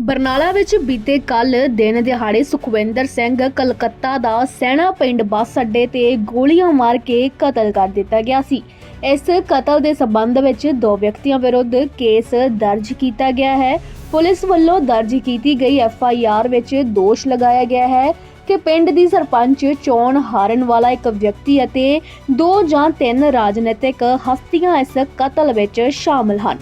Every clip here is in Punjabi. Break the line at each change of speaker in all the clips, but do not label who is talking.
ਬਰਨਾਲਾ ਵਿੱਚ ਬੀਤੇ ਕੱਲ ਦਿਨ ਦਿਹਾੜੇ ਸੁਖਵਿੰਦਰ ਸਿੰਘ ਕਲਕੱਤਾ ਦਾ ਸੈਣਾ ਪਿੰਡ ਬੱਸ ਅੱਡੇ ਤੇ ਗੋਲੀਆਂ ਮਾਰ ਕੇ ਕਤਲ ਕਰ ਦਿੱਤਾ ਗਿਆ ਸੀ। ਇਸ ਕਤਲ ਦੇ ਸਬੰਧ ਵਿੱਚ ਦੋ ਵਿਅਕਤੀਆਂ ਵਿਰੁੱਧ ਕੇਸ ਦਰਜ ਕੀਤਾ ਗਿਆ ਹੈ। ਪੁਲਿਸ ਵੱਲੋਂ ਦਰਜ ਕੀਤੀ ਗਈ ਐਫ ਆਈ ਆਰ ਵਿੱਚ ਦੋਸ਼ ਲਗਾਇਆ ਗਿਆ ਹੈ ਕਿ ਪਿੰਡ ਦੀ ਸਰਪੰਚ ਚੋਣ ਹਾਰਨ ਵਾਲਾ ਇੱਕ ਵਿਅਕਤੀ ਅਤੇ ਦੋ ਜਾਂ ਤਿੰਨ ਰਾਜਨੀਤਿਕ ਹਸਤੀਆਂ ਇਸ ਕਤਲ ਵਿੱਚ ਸ਼ਾਮਲ ਹਨ।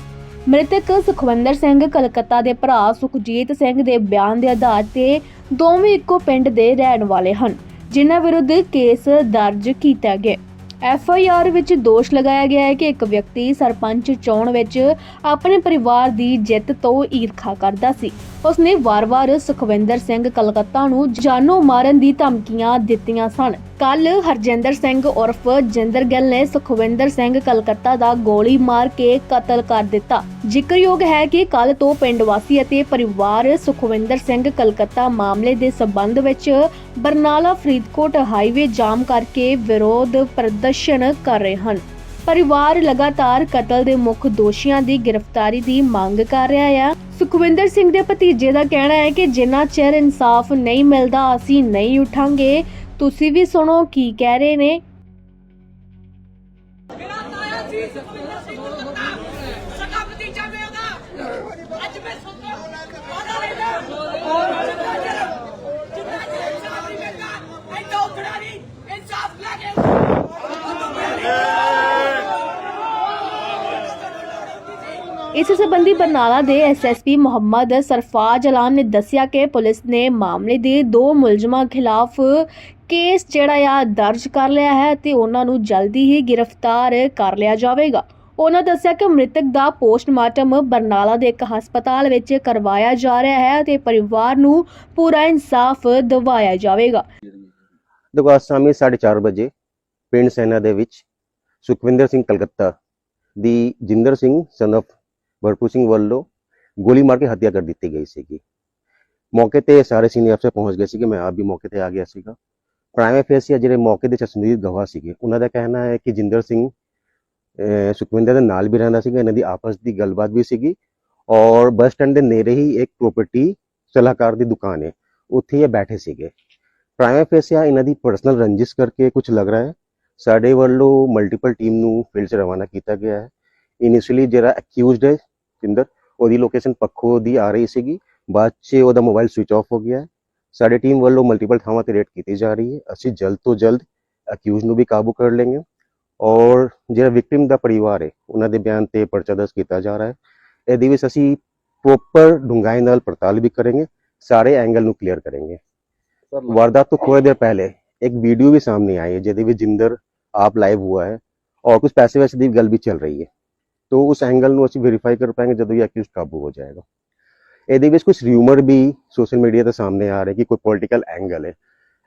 ਮ੍ਰਿਤਕ ਸੁਖਵਿੰਦਰ ਸਿੰਘ ਕਲਕੱਤਾ ਦੇ ਭਰਾ ਸੁਖਜੀਤ ਸਿੰਘ ਦੇ ਬਿਆਨ ਦੇ ਆਧਾਰ ਤੇ ਦੋਵੇਂ ਇੱਕੋ ਪਿੰਡ ਦੇ ਰਹਿਣ ਵਾਲੇ ਹਨ, ਜਿਨ੍ਹਾਂ ਵਿਰੁੱਧ ਕੇਸ ਦਰਜ ਕੀਤਾ ਗਿਆ। ਐਫ ਆਈ ਆਰ ਵਿੱਚ ਦੋਸ਼ ਲਗਾਇਆ ਗਿਆ ਹੈ ਕਿ ਇੱਕ ਵਿਅਕਤੀ ਸਰਪੰਚ ਚੋਣ ਵਿੱਚ ਆਪਣੇ ਪਰਿਵਾਰ ਦੀ ਜਿੱਤ ਤੋਂ ਈਰਖਾ ਕਰਦਾ ਸੀ। ਉਸਨੇ ਵਾਰ-ਵਾਰ ਸੁਖਵਿੰਦਰ ਸਿੰਘ ਕਲਕੱਤਾ ਨੂੰ ਜਾਨੋਂ ਮਾਰਨ ਦੀ ਧਮਕੀਆਂ ਦਿੱਤੀਆਂ ਸਨ। ਕੱਲ ਹਰਜਿੰਦਰ ਸਿੰਘ ਉਰਫ ਜਿੰਦਰ ਗਿੱਲ ਨੇ ਸੁਖਵਿੰਦਰ ਸਿੰਘ ਕਲਕੱਤਾ ਦਾ ਗੋਲੀ ਮਾਰ ਕੇ ਕਤਲ ਕਰ ਦਿੱਤਾ। ਜ਼ਿਕਰਯੋਗ ਹੈ ਕਿ ਕੱਲ ਤੋਂ ਪਿੰਡ ਵਾਸੀ ਅਤੇ ਪਰਿਵਾਰ ਸੁਖਵਿੰਦਰ ਸਿੰਘ ਕਲਕੱਤਾ ਮਾਮਲੇ ਦੇ ਸਬੰਧ ਵਿੱਚ ਬਰਨਾਲਾ ਫਰੀਦਕੋਟ ਹਾਈਵੇ ਜਾਮ ਕਰਕੇ ਵਿਰੋਧ ਪ੍ਰਦਰਸ਼ਨ ਕਰ ਰਹੇ ਹਨ। ਪਰਿਵਾਰ ਲਗਾਤਾਰ ਕਤਲ ਦੇ ਮੁੱਖ ਦੋਸ਼ੀਆਂ ਦੀ ਗ੍ਰਿਫਤਾਰੀ ਦੀ ਮੰਗ ਕਰ ਰਿਹਾ ਹੈ ਸੁਖਵਿੰਦਰ ਸਿੰਘ ਦੇ ਭਤੀਜੇ ਦਾ ਕਹਿਣਾ ਹੈ ਕਿ ਜਿੰਨਾ ਚਿਰ ਇਨਸਾਫ ਨਹੀਂ ਮਿਲਦਾ, ਅਸੀਂ ਨਹੀਂ ਉਠਾਂਗੇ। ਤੁਸੀਂ ਵੀ ਸੁਣੋ ਕੀ ਕਹਿ ਰਹੇ ਨੇ।
ਮੇਰਾ ਤਾਇਆ ਸੀ ਸੁਖਵਿੰਦਰ ਸਿੰਘ ਗੁਰਦੱਤਾ ਸਗਾ ਭਤੀਜਾ ਮੇਰਾ ਅੱਜ ਮੈਂ ਸੁਣਦਾ ਉਹਦਾ ਲੈਂਦਾ ਜਿੰਨਾ ਚਿਰ ਜਿੰਨਾ ਚਿਰ ਇਨਸਾਫ ਨਹੀਂ ਮਿਲਦਾ ਐਡਾ ਉਖੜਾ ਨਹੀਂ ਇਨਸਾਫ ਲੈ ਕੇ
ਇਸ ਸੰਬੰਧੀ ਬਰਨਾਲਾ ਦੇ ਐਸਐਸਪੀ ਮੁਹੰਮਦ ਸਰਫਾਜ਼ ਅਲਾਮ ਨੇ ਦੱਸਿਆ ਕਿ ਪੁਲਿਸ ਨੇ ਮਾਮਲੇ ਦੇ ਦੋ ਮੁਲਜ਼ਮਾਂ ਖਿਲਾਫ ਕੇਸ ਜਿਹੜਾ ਆ ਦਰਜ ਕਰ ਲਿਆ ਹੈ ਤੇ ਉਹਨਾਂ ਨੂੰ ਜਲਦੀ ਹੀ ਗ੍ਰਿਫਤਾਰ ਕਰ ਲਿਆ ਜਾਵੇਗਾ। ਉਹਨਾਂ ਦੱਸਿਆ ਕਿ ਮ੍ਰਿਤਕ ਦਾ ਪੋਸਟਮਾਰਟਮ ਬਰਨਾਲਾ ਦੇ ਇੱਕ ਹਸਪਤਾਲ ਵਿੱਚ ਕਰਵਾਇਆ ਜਾ ਰਿਹਾ ਹੈ ਤੇ ਪਰਿਵਾਰ ਨੂੰ ਪੂਰਾ ਇਨਸਾਫ ਦਿਵਾਇਆ ਜਾਵੇਗਾ।
ਦੇਖੋ, ਅੱਜ ਸ਼ਾਮੀ 4:30 ਵਜੇ ਪਿੰਡ ਸੈਨਾ ਦੇ ਵਿੱਚ ਸੁਖਵਿੰਦਰ ਸਿੰਘ ਕਲਕੱਤਾ ਦੀ ਜਿੰਦਰ ਸਿੰਘ, son ਭਰਪੂਰ ਸਿੰਘ ਵੱਲੋਂ ਗੋਲੀ ਮਾਰ ਕੇ ਹੱਤਿਆ ਕਰ ਦਿੱਤੀ ਗਈ ਸੀਗੀ। ਮੌਕੇ ਤੇ ਸਾਰੇ ਸੀਨੀਅਰ ਅਫਸਰ ਪਹੁੰਚ ਗਏ ਸੀਗੇ, ਮੈਂ ਆਪ ਵੀ ਮੌਕੇ ਤੇ ਆ ਗਿਆ ਸੀਗਾ। ਪ੍ਰਾਈਮ ਫੇਸੀਆ ਜਿਹੜੇ ਮੌਕੇ ਦੇ ਚਸ਼ਮਦੀਦ ਗਵਾਹ ਸੀਗੇ, ਉਹਨਾਂ ਦਾ ਕਹਿਣਾ ਹੈ ਕਿ ਜਿੰਦਰ ਸਿੰਘ ਸੁਖਵਿੰਦਰ ਦੇ ਨਾਲ ਵੀ ਰਹਿੰਦਾ ਸੀਗਾ, ਇਹਨਾਂ ਦੀ ਆਪਸ ਦੀ ਗੱਲਬਾਤ ਵੀ ਸੀਗੀ ਔਰ ਬੱਸ ਸਟੈਂਡ ਦੇ ਨੇੜੇ ਹੀ ਇੱਕ ਪ੍ਰੋਪਰਟੀ ਸਲਾਹਕਾਰ ਦੀ ਦੁਕਾਨ ਹੈ, ਉੱਥੇ ਇਹ ਬੈਠੇ ਸੀਗੇ। ਪ੍ਰਾਈਮ ਫੇਸੀਆ ਇਹਨਾਂ ਦੀ ਪਰਸਨਲ ਰੰਜਿਸ਼ ਕਰਕੇ ਕੁਝ ਲੱਗ ਰਿਹਾ ਹੈ। ਸਾਡੇ ਵੱਲੋਂ ਮਲਟੀਪਲ ਟੀਮ ਨੂੰ ਫੀਲਡ 'ਚ ਰਵਾਨਾ ਕੀਤਾ ਗਿਆ ਹੈ। ਇਨੀਸ਼ੀਅਲੀ ਜਿਹੜਾ ਅਕਿਊਜ਼ਡ ਹੈ ਅੰਦਰ ਉਹਦੀ ਲੋਕੇਸ਼ਨ ਪੱਖੋ ਦੀ ਆ ਰਹੀ ਸੀਗੀ। ਬਾਅਦ 'ਚ ਉਹਦਾ ਮੋਬਾਈਲ ਸਵਿਚ ਆਫ ਹੋ ਗਿਆ। ਸਾਡੀ ਟੀਮ ਵੱਲੋਂ ਮਲਟੀਪਲ ਥਾਵਾਂ ਤੇ ਰੇਡ ਕੀਤੀ ਜਾ ਰਹੀ ਹੈ। ਅਸੀਂ ਜਲਦ ਤੋਂ ਜਲਦ ਅਕਿਊਜ਼ ਨੂੰ ਵੀ ਕਾਬੂ ਕਰ ਲਾਂਗੇ ਔਰ ਜਿਹੜਾ ਵਿਕਟਿਮ ਦਾ ਪਰਿਵਾਰ ਹੈ ਉਹਨਾਂ ਦੇ ਬਿਆਨ ਤੇ ਪਰਚਾ ਦਰਜ ਕੀਤਾ ਜਾ ਰਿਹਾ ਹੈ। ਇਹਦੇ ਵਿੱਚ ਅਸੀਂ ਪ੍ਰੋਪਰ ਡੂੰਘਾਈ ਨਾਲ ਪੜਤਾਲ ਵੀ ਕਰਾਂਗੇ। ਸਾਰੇ ਐਂਗਲ ਨੂੰ ਕਲੀਅਰ ਕਰਾਂਗੇ। ਵਾਰਦਾਤ ਤੋਂ ਥੋੜੀ ਦੇਰ ਪਹਿਲੇ ਇੱਕ ਵੀਡੀਓ ਵੀ ਸਾਹਮਣੇ ਆਈ ਹੈ ਜਿਹਦੇ ਵਿੱਚ ਜਿੰਦਰ ਆਪ ਲਾਈਵ ਹੁਆ ਹੈ। ਔਰ ਕੁਝ ਪੈਸੇ ਵੈਸੇ ਦੀ ਗੱਲ ਵੀ ਚੱਲ ਰਹੀ ਹੈ। तो उस एंगल ਨੂੰ ਅਸੀਂ ਵੈਰੀਫਾਈ ਕਰ ਪਾਏਗੇ ਜਦੋਂ ਇਹ ਐਕਿਊਜ਼ ਕਾਬੂ ਹੋ ਜਾਏਗਾ। ਇਹਦੇ ਵਿੱਚ ਕੁਝ ਰਿਊਮਰ ਵੀ ਸੋਸ਼ਲ ਮੀਡੀਆ ਤੇ ਸਾਹਮਣੇ ਆ ਰਹੇ ਕਿ ਕੋਈ ਪੋਲਿਟੀਕਲ ਐਂਗਲ ਹੈ।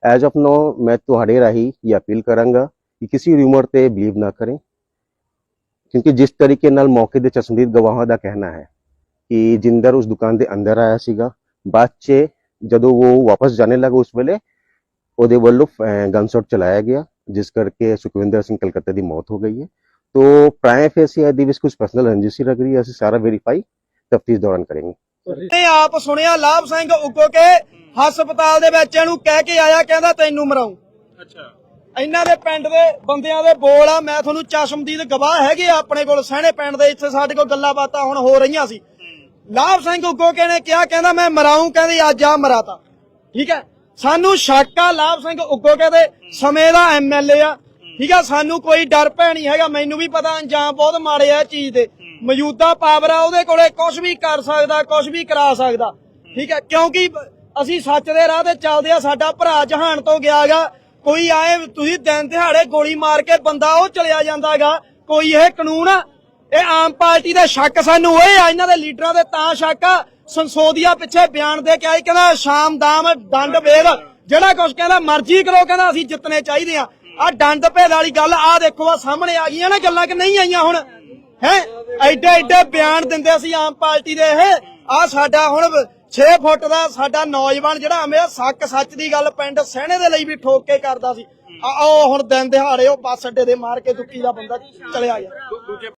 ਐਜ਼ ਆਫ ਨੋ ਮੈਂ ਤੁਹਾਡੇ ਰਾਹੀਂ ਇਹ ਅਪੀਲ ਕਰਾਂਗਾ ਕਿ ਕਿਸੇ ਰਿਊਮਰ ਤੇ ਬਲੀਵ ਨਾ ਕਰੇ। ਕਿਉਂਕਿ ਜਿਸ ਤਰੀਕੇ ਨਾਲ ਮੌਕੇ ਦੇ ਚਸ਼ਮਦੀਦ ਗਵਾਹਾਂ ਦਾ ਕਹਿਣਾ ਹੈ ਕਿ ਜਿੰਦਰ ਉਸ ਦੁਕਾਨ ਦੇ ਅੰਦਰ ਆਇਆ ਸੀਗਾ, ਬਾਅਦ 'ਚ ਜਦੋਂ ਉਹ ਵਾਪਸ ਜਾਣੇ ਲੱਗਾ ਉਸ ਵੇਲੇ, ਉਹਦੇ ਵੱਲੋਂ ਗਨਸ਼ਾਟ ਚਲਾਇਆ ਗਿਆ, ਜਿਸ ਕਰਕੇ ਸੁਖਵਿੰਦਰ ਸਿੰਘ ਕਲਕੱਤੇ ਦੀ ਮੌਤ ਹੋ ਗਈ ਹੈ। ਤੋ ਪ੍ਰਾਈਮ ਫੇਸੀ ਦੀ ਵਿੱਚ ਕੁਝ ਪਰਸਨਲ ਰੰਜਿਸ਼ ਲੱਗ ਰਹੀ ਹੈ ਅਸੀਂ ਸਾਰਾ ਵੈਰੀਫਾਈ ਤਫਤੀਸ਼ ਦੌਰਾਨ ਕਰਾਂਗੇ
ਨੇ ਆਪ ਸੁਣਿਆ ਲਾਭ ਸਿੰਘ ਉੱਗੋ ਕੇ ਹਸਪਤਾਲ ਦੇ ਵਿੱਚ ਇਹਨੂੰ ਕਹਿ ਕੇ ਆਇਆ ਕਹਿੰਦਾ ਤੈਨੂੰ ਮਰਾਉ ਅੱਛਾ ਇਹਨਾਂ ਦੇ ਪਿੰਡ ਦੇ ਬੰਦਿਆਂ ਦੇ ਬੋਲ ਆ ਮੈਂ ਤੁਹਾਨੂੰ ਚਸ਼ਮਦੀਦ ਗਵਾਹ ਹੈਗੇ ਆ ਆਪਣੇ ਕੋਲ ਸਹਿਣੇ ਪਿੰਡ ਦੇ ਇੱਥੇ ਸਾਡੇ ਕੋਲ ਗੱਲਾਂ ਬਾਤਾਂ ਹੁਣ ਹੋ ਰਹੀਆਂ ਸੀ ਲਾਭ ਸਿੰਘ ਉੱਗੋ ਕੇ ਨੇ ਕਿਹਾ ਕਹਿੰਦਾ ਮੈਂ ਮਰਾਉ ਕਹਿੰਦੀ ਅੱਜ ਆ ਮਰਾਤਾ ਠੀਕ ਹੈ ਸਾਨੂੰ ਸ਼ੱਕ ਆ ਲਾਭ ਸਿੰਘ ਉੱਗੋ ਕੇ ਦੇ ਸਮੇਂ ਦਾ ਐਮਐਲਏ ਆ ਠੀਕ ਆ ਸਾਨੂੰ ਕੋਈ ਡਰ ਭੈ ਨਹੀਂ ਹੈਗਾ ਮੈਨੂੰ ਵੀ ਪਤਾ ਅੰਜਾਮ ਬਹੁਤ ਮਾੜੇ ਆ ਇਹ ਚੀਜ਼ ਦੇ। ਮੌਜੂਦਾ ਪਾਵਰ ਆ ਉਹਦੇ ਕੋਲੇ ਕੁਝ ਵੀ ਕਰ ਸਕਦਾ ਕੁਝ ਵੀ ਕਰਾ ਸਕਦਾ। ਠੀਕ ਹੈ ਕਿਉਂਕਿ ਅਸੀਂ ਸੱਚ ਦੇ ਰਾਹ ਤੇ ਚੱਲਦੇ ਆ ਸਾਡਾ ਭਰਾ ਜਹਾਨ ਤੋਂ ਗਿਆਗਾ ਕੋਈ ਆਏ ਤੁਸੀਂ ਦਿਨ ਦਿਹਾੜੇ ਗੋਲੀ ਮਾਰ ਕੇ ਬੰਦਾ ਉਹ ਚਲਿਆ ਜਾਂਦਾਗਾ ਕੋਈ ਇਹ ਕਾਨੂੰਨ ਇਹ ਆਮ ਪਾਰਟੀ ਦਾ ਸ਼ੱਕ ਸਾਨੂੰ ਓਏ ਆ ਇਹਨਾਂ ਦੇ ਲੀਡਰਾਂ ਦੇ ਤਾਂ ਸ਼ੱਕ ਆ। ਸੰਸੋਦੀਆ ਪਿੱਛੇ ਬਿਆਨ ਦੇ ਕੇ ਆਈ ਕਹਿੰਦਾ ਸ਼ਾਮ ਦਾਮ ਦੰਡ ਵੇਦ ਜਿਹੜਾ ਕੁਝ ਕਹਿੰਦਾ ਮਰਜ਼ੀ ਕਰੋ ਕਹਿੰਦਾ ਅਸੀਂ ਜਿੱਤਨੇ ਚਾਹੀਦੇ ਆ। ਆ ਦੰਡ ਭੇਦ ਵਾਲੀ ਗੱਲ ਆ ਦੇਖੋ ਆ ਸਾਹਮਣੇ ਆ ਗਈਆਂ ਨਾ ਗੱਲਾਂ ਕਿ ਨਹੀਂ ਆਈਆਂ ਹੁਣ? ਹੈ? ਐਡੇ ਐਡੇ ਬਿਆਨ ਦਿੰਦੇ ਸੀ ਆਮ ਪਾਰਟੀ ਦੇ ਇਹ। ਆ ਸਾਡਾ ਹੁਣ 6 ਫੁੱਟ ਦਾ ਸਾਡਾ ਨੌਜਵਾਨ ਜਿਹੜਾ ਹਮੇਸ਼ਾ ਸੱਕ ਸੱਚ ਦੀ ਗੱਲ ਪਿੰਡ ਸਹਿਣੇ ਦੇ ਲਈ ਵੀ ਠੋਕ ਕੇ ਕਰਦਾ ਸੀ। ਆ, ਉਹ ਹੁਣ ਦਿਨ ਦਿਹਾੜੇ ਉਹ ਬੱਸ ਅੱਡੇ ਦੇ ਮਾਰ ਕੇ ਦੁੱਕੀ ਦਾ ਬੰਦਾ ਚਲਿਆ ਗਿਆ।